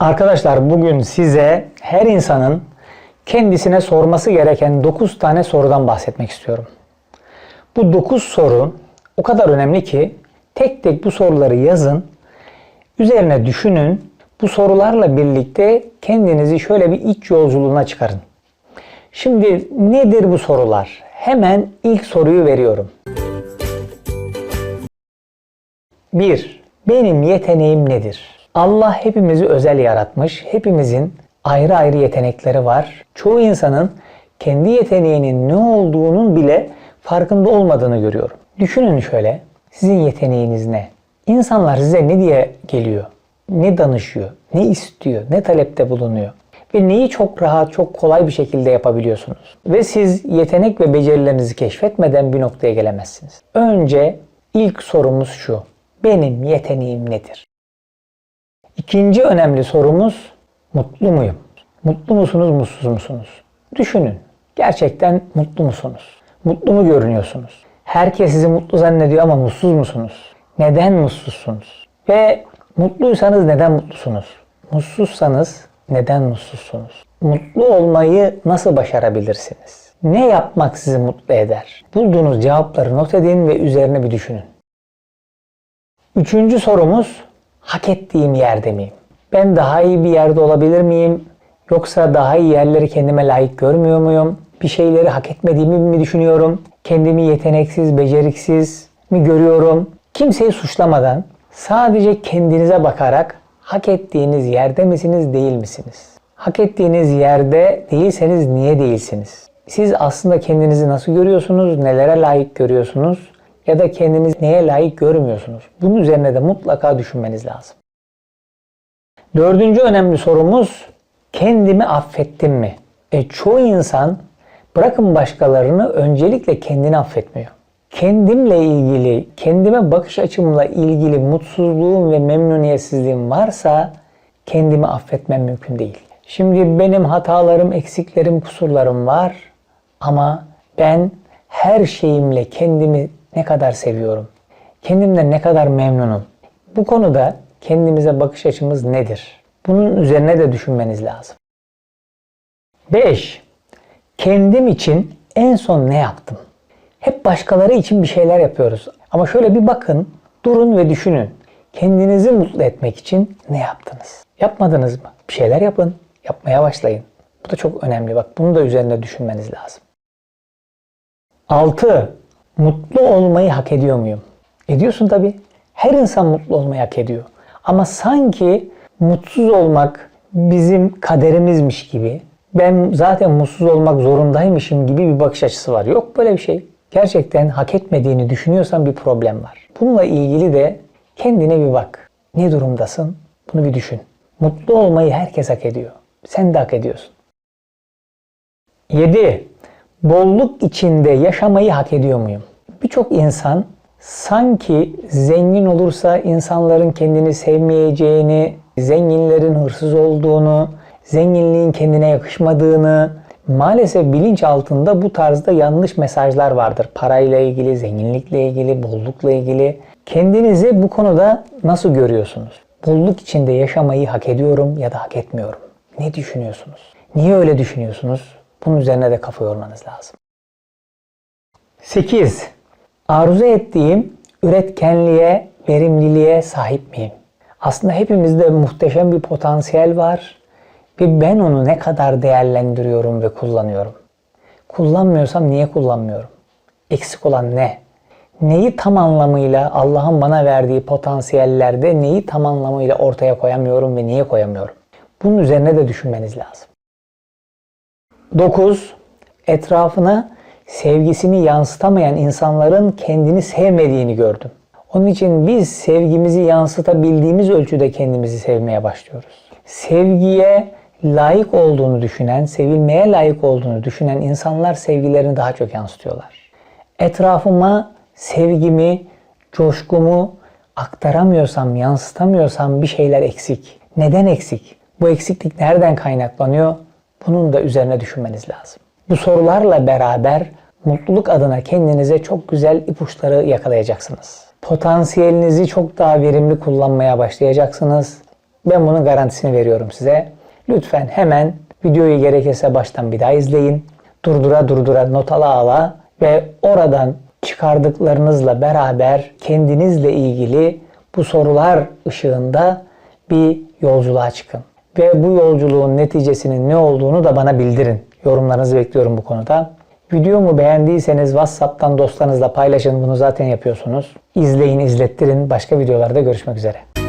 Arkadaşlar bugün size her insanın kendisine sorması gereken 9 tane sorudan bahsetmek istiyorum. Bu 9 soru o kadar önemli ki tek tek bu soruları yazın, üzerine düşünün, bu sorularla birlikte kendinizi şöyle bir iç yolculuğuna çıkarın. Şimdi nedir bu sorular? Hemen ilk soruyu veriyorum. 1. Benim yeteneğim nedir? Allah hepimizi özel yaratmış. Hepimizin ayrı ayrı yetenekleri var. Çoğu insanın kendi yeteneğinin ne olduğunun bile farkında olmadığını görüyorum. Düşünün şöyle. Sizin yeteneğiniz ne? İnsanlar size ne diye geliyor? Ne danışıyor? Ne istiyor? Ne talepte bulunuyor? Ve neyi çok rahat, çok kolay bir şekilde yapabiliyorsunuz? Ve siz yetenek ve becerilerinizi keşfetmeden bir noktaya gelemezsiniz. Önce ilk sorumuz şu. Benim yeteneğim nedir? İkinci önemli sorumuz mutlu muyum? Mutlu musunuz, mutsuz musunuz? Düşünün. Gerçekten mutlu musunuz? Mutlu mu görünüyorsunuz? Herkes sizi mutlu zannediyor ama mutsuz musunuz? Neden mutsuzsunuz? Ve mutluysanız neden mutlusunuz? Mutsuzsanız neden mutsuzsunuz? Mutlu olmayı nasıl başarabilirsiniz? Ne yapmak sizi mutlu eder? Bulduğunuz cevapları not edin ve üzerine bir düşünün. Üçüncü sorumuz hak ettiğim yerde miyim? Ben daha iyi bir yerde olabilir miyim? Yoksa daha iyi yerleri kendime layık görmüyor muyum? Bir şeyleri hak etmediğimi mi düşünüyorum? Kendimi yeteneksiz, beceriksiz mi görüyorum? Kimseyi suçlamadan sadece kendinize bakarak hak ettiğiniz yerde misiniz, değil misiniz? Hak ettiğiniz yerde değilseniz niye değilsiniz? Siz aslında kendinizi nasıl görüyorsunuz, nelere layık görüyorsunuz ya da kendiniz neye layık görmüyorsunuz? Bunun üzerine de mutlaka düşünmeniz lazım. Dördüncü önemli sorumuz kendimi affettim mi? E, çoğu insan bırakın başkalarını öncelikle kendini affetmiyor. Kendimle ilgili, kendime bakış açımla ilgili mutsuzluğum ve memnuniyetsizliğim varsa kendimi affetmem mümkün değil. Şimdi benim hatalarım, eksiklerim, kusurlarım var ama ben her şeyimle kendimi ne kadar seviyorum? Kendimden ne kadar memnunum? Bu konuda kendimize bakış açımız nedir? Bunun üzerine de düşünmeniz lazım. 5. Kendim için en son ne yaptım? Hep başkaları için bir şeyler yapıyoruz. Ama şöyle bir bakın, durun ve düşünün. Kendinizi mutlu etmek için ne yaptınız? Yapmadınız mı? Bir şeyler yapın. Yapmaya başlayın. Bu da çok önemli. Bak bunu da üzerinde düşünmeniz lazım. 6. Mutlu olmayı hak ediyor muyum? Ediyorsun tabii. Her insan mutlu olmayı hak ediyor. Ama sanki mutsuz olmak bizim kaderimizmiş gibi, ben zaten mutsuz olmak zorundaymışım gibi bir bakış açısı var. Yok böyle bir şey. Gerçekten hak etmediğini düşünüyorsan bir problem var. Bununla ilgili de kendine bir bak. Ne durumdasın? Bunu bir düşün. Mutlu olmayı herkes hak ediyor. Sen de hak ediyorsun. 7. Bolluk içinde yaşamayı hak ediyor muyum? Birçok insan sanki zengin olursa insanların kendini sevmeyeceğini, zenginlerin hırsız olduğunu, zenginliğin kendine yakışmadığını, maalesef bilinç altında bu tarzda yanlış mesajlar vardır. Parayla ilgili, zenginlikle ilgili, bollukla ilgili. Kendinizi bu konuda nasıl görüyorsunuz? Bolluk içinde yaşamayı hak ediyorum ya da hak etmiyorum. Ne düşünüyorsunuz? Niye öyle düşünüyorsunuz? Bunun üzerine de kafa yormanız lazım. 8. Arzu ettiğim üretkenliğe, verimliliğe sahip miyim? Aslında hepimizde muhteşem bir potansiyel var ve ben onu ne kadar değerlendiriyorum ve kullanıyorum. Kullanmıyorsam niye kullanmıyorum? Eksik olan ne? Neyi tam anlamıyla Allah'ın bana verdiği potansiyellerde neyi tam anlamıyla ortaya koyamıyorum ve niye koyamıyorum? Bunun üzerine de düşünmeniz lazım. 9. Etrafına sevgisini yansıtamayan insanların kendini sevmediğini gördüm. Onun için biz sevgimizi yansıtabildiğimiz ölçüde kendimizi sevmeye başlıyoruz. Sevgiye layık olduğunu düşünen, sevilmeye layık olduğunu düşünen insanlar sevgilerini daha çok yansıtıyorlar. Etrafıma sevgimi, coşkumu aktaramıyorsam, yansıtamıyorsam bir şeyler eksik. Neden eksik? Bu eksiklik nereden kaynaklanıyor? Bunun da üzerine düşünmeniz lazım. Bu sorularla beraber mutluluk adına kendinize çok güzel ipuçları yakalayacaksınız. Potansiyelinizi çok daha verimli kullanmaya başlayacaksınız Ben bunun garantisini veriyorum size. Lütfen hemen videoyu gerekirse baştan bir daha izleyin. Durdura durdura not ala ala ve oradan çıkardıklarınızla beraber kendinizle ilgili bu sorular ışığında bir yolculuğa çıkın. Ve bu yolculuğun neticesinin ne olduğunu da bana bildirin. Yorumlarınızı bekliyorum bu konuda. Videomu beğendiyseniz WhatsApp'tan dostlarınızla paylaşın. Bunu zaten yapıyorsunuz. İzleyin, izlettirin. Başka videolarda görüşmek üzere.